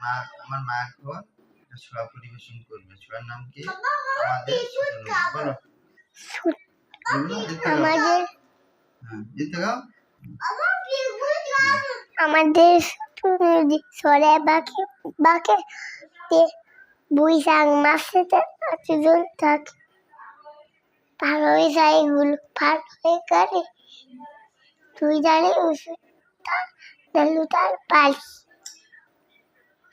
মা আমার মা এখন একটা ছোঁয়া পরিবেশন করবে। ছোঁয়ার নাম কি? আমাদের বলো। আমাদের হ্যাঁ, জিতে গাও আমাদের সরে বাকি বাকি বুইসাং মাসে দুজন থাকে। পার হয়ে যায় এগুলো পার হয়ে গেলে তুই জানি তার নালু তার পাশ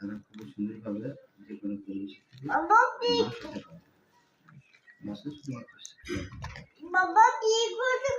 তারা খুব সুন্দরভাবে যে কোনো পরিবেশ পারে। শুধুমাত্র